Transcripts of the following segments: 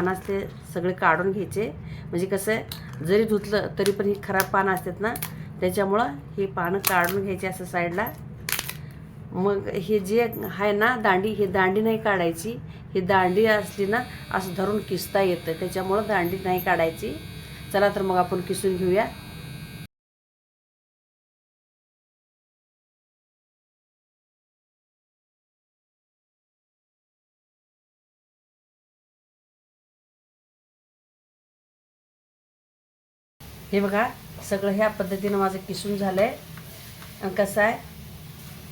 पान असते सगळे काढून घ्यायचे. म्हणजे कसं आहे जरी धुतलं तरी पण ही खराब पानं असतात ना त्याच्यामुळं ही पानं काढून घ्यायची असं साईडला. मग हे जे आहे ना दांडी हे दांडी नाही काढायची. ही दांडी असली ना असं धरून किसता येतं. त्याच्यामुळं दांडी नाही काढायची. चला तर मग आपण किसून घेऊया. हे बघा सगळं ह्या पद्धतीनं माझं किसून झालं आहे कसं आहे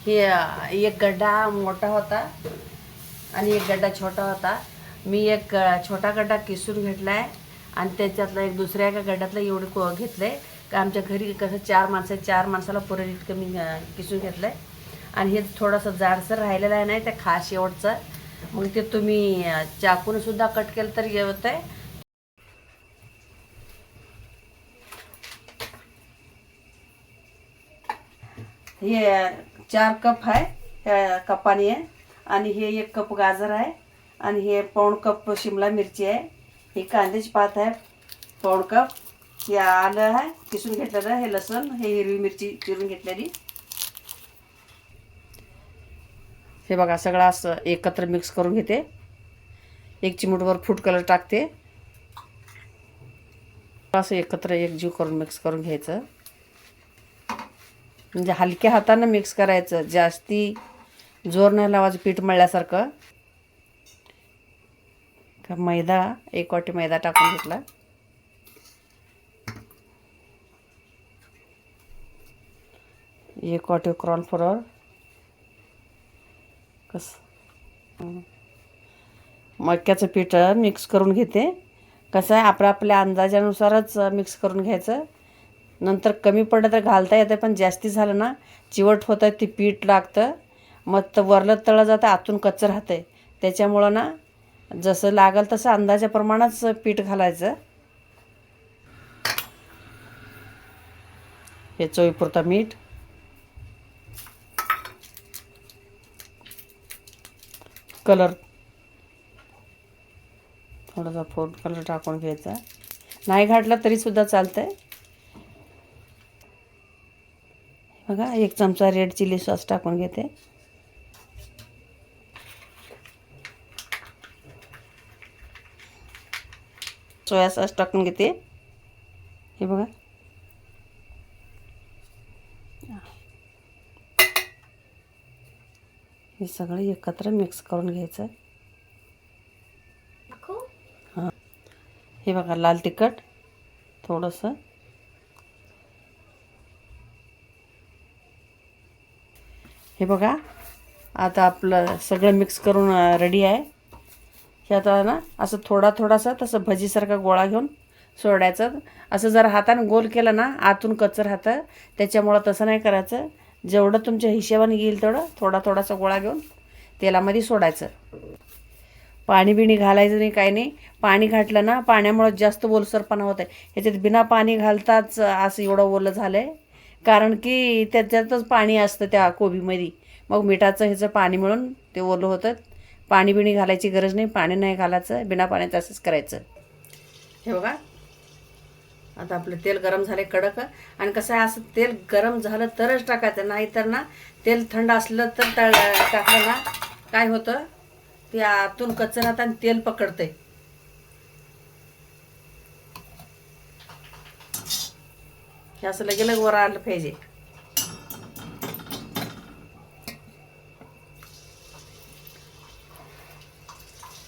हे एक गड्डा मोठा होता आणि एक गड्डा छोटा होता. मी एक छोटा गड्डा किसून घेतला आहे आणि त्याच्यातला एक दुसऱ्या एका गड्ड्यातला एवढं को घेतलं आहे का आमच्या घरी कसं चार माणसं आहे चार माणसाला पुरेल इतकं मी किसून घेतलं आहे आणि हे थोडंसं जाडसर राहिलेलं आहे नाही ते खास शेवटचं. मग ते तुम्ही चाकूनसुद्धा कट केलं तर येत आहे हे चार कप आहे ह्या कपाने. आहे आणि हे एक कप गाजर आहे. आणि हे पाऊण कप शिमला मिरची आहे. हे कांद्याची पात आहे पाऊण कप. हे आलं आहे किसून घेतलेलं हे लसूण हे हिरवी मिरची चिरून घेतलेली. हे बघा सगळं असं एकत्र मिक्स करून घेते. एक चिमूटवर फूड कलर टाकते. असं एकत्र एकजीव करून मिक्स करून घ्यायचं. म्हणजे हलक्या हातानं मिक्स करायचं. जास्ती जोर नाही लावायचं पीठ मळल्यासारखं. का मैदा एक वाटी मैदा टाकून घेतला. एक वाटी कॉर्नफ्लोअर कस? मक्याचं पीठ मिक्स करून घेते. कसं आहे? आपल्या आपल्या अंदाजानुसारच मिक्स करून घ्यायचं. नंतर कमी पडलं तर घालता येतं पण जास्ती झालं ना चिवट होतं ते पीठ लागतं. मग तर वरलं तळं जातं आतून कच्चं राहतं आहे त्याच्यामुळं ना जसं लागल तसं अंदाजाप्रमाणेच पीठ घालायचं. हे चोईपुरता मीठ. कलर. थोडासा फोड कलर टाकून घ्यायचा. नाही घातला तरीसुद्धा चालतं आहे बघा एक चमचा रेड चिली सॉस टाकून घेते. सोया सॉस टाकून घेते. हे बघा. हे सगळं एकत्र मिक्स करून घ्यायचं. हां. हे बघा लाल तिखट थोडंसं. हे बघा. आता आपलं सगळं मिक्स करून रेडी आहे. हे आता ना असं थोडा थोडासा तसं भजीसारखा गोळा घेऊन सोडायचं. असं जर हाताने गोल केलं ना आतून कचर हातं त्याच्यामुळं तसं नाही करायचं. जेवढं तुमच्या हिशेबाने येईल तेवढं थोडा थोडासा गोळा घेऊन तेलामध्ये सोडायचं. पाणी बिणी घालायचं नाही काही नाही. पाणी घातलं ना पाण्यामुळं जास्त ओलसरपणा होत आहे ह्याच्यात बिना पाणी घालताच असं एवढं ओलं झालं आहे कारण की त्याच्यातच पाणी असतं त्या कोबीमध्ये. मग मिठाचं ह्याचं पाणी मिळून ते ओलं होतं. पाणी बिणी घालायची गरज नाही. पाणी नाही घालायचं बिना पाण्याचं असंच करायचं. हे बघा. आता आपलं तेल गरम झाले कडक. आणि कसं आहे असं तेल गरम झालं तरच टाकायचं. नाही तर ना तेल थंड असलं तर तळ टाकलं ना काय होतं? ते आतून कच्चं राहतं आणि तेल पकडतंय. हे असं लगे लग वर आलं पाहिजे.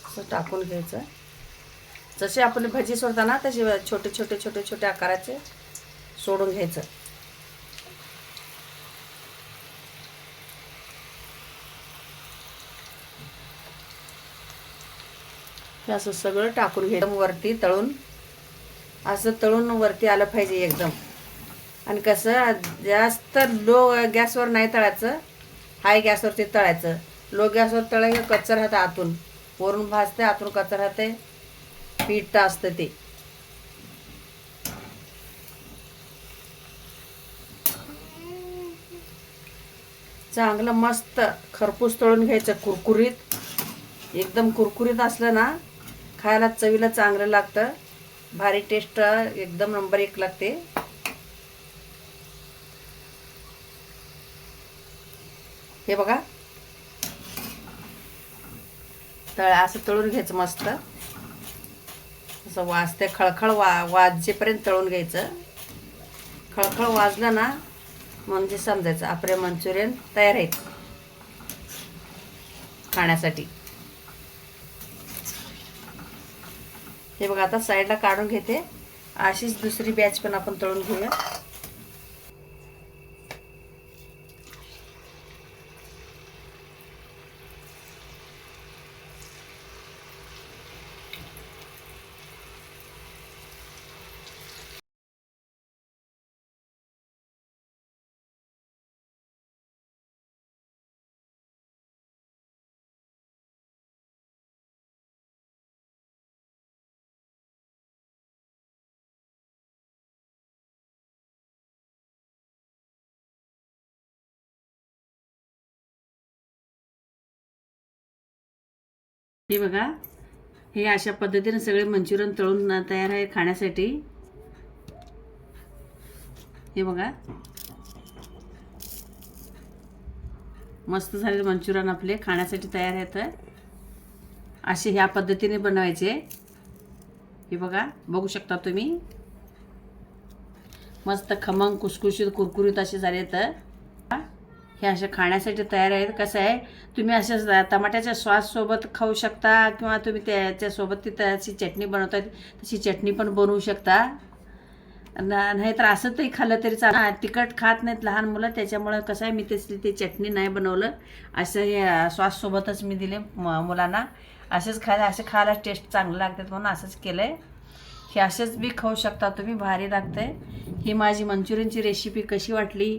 असं टाकून घ्यायचं. जसे आपण भजी सोडताना तसे छोटे छोटे छोटे छोटे आकाराचे सोडून घ्यायचं. हे असं सगळं टाकून घ्यायचं. वरती तळून असं तळून वरती आलं पाहिजे एकदम. आणि कसं जास्त लो गॅसवर नाही तळायचं हाय गॅसवरती तळायचं. लो गॅसवर तळायचं कच्चं राहतं आतून. वरून भाजते आतून कच्चं राहते पीठ असतं ते. चांगलं मस्त खरपूस तळून घ्यायचं कुरकुरीत. एकदम कुरकुरीत असलं ना खायला चवीला चांगलं लागतं. भारी टेस्ट एकदम नंबर एक लागते. हे बघा. तळ असं तळून घ्यायचं मस्त. असं वाजते खळखळ वा वाजेपर्यंत तळून घ्यायचं. खळखळ वाजलं ना म्हणजे समजायचं आपले मंचुरियन तयार आहेत. खाण्यासाठी. हे बघा आता साईडला काढून घेते. अशीच दुसरी बॅच पण आपण तळून घेऊया. हे बघा हे अशा पद्धतीने सगळे मंचुरियन तळून तयार आहे खाण्यासाठी. हे बघा. मस्त झाले मंचुरियन आपले खाण्यासाठी तयार आहेत. असे ह्या पद्धतीने बनवायचे. हे बघा बघू शकता तुम्ही. मस्त खमंग कुसकुशीत कुरकुरीत असे झाले तर हे असे खाण्यासाठी तयार आहेत. कसं आहे तुम्ही अशा टमाट्याच्या सॉससोबत खाऊ शकता किंवा तुम्ही त्याच्यासोबत ती त्याची चटणी बनवता तशी चटणी पण बनवू शकता. न- नाहीतर असं तरी खाल्लं तरी चाल तिखट खात नाहीत लहान मुलं त्याच्यामुळं कसं आहे मी त्याची ते चटणी नाही बनवलं. असं हे सॉससोबतच मी दिले म- मुलांना. असेच खायला असे खायला टेस्ट चांगलं लागतात म्हणून असंच केलं आहे हे असेच बी खाऊ शकता तुम्ही भारी लागतंय. ही माझी मंचुरियनची रेसिपी कशी वाटली?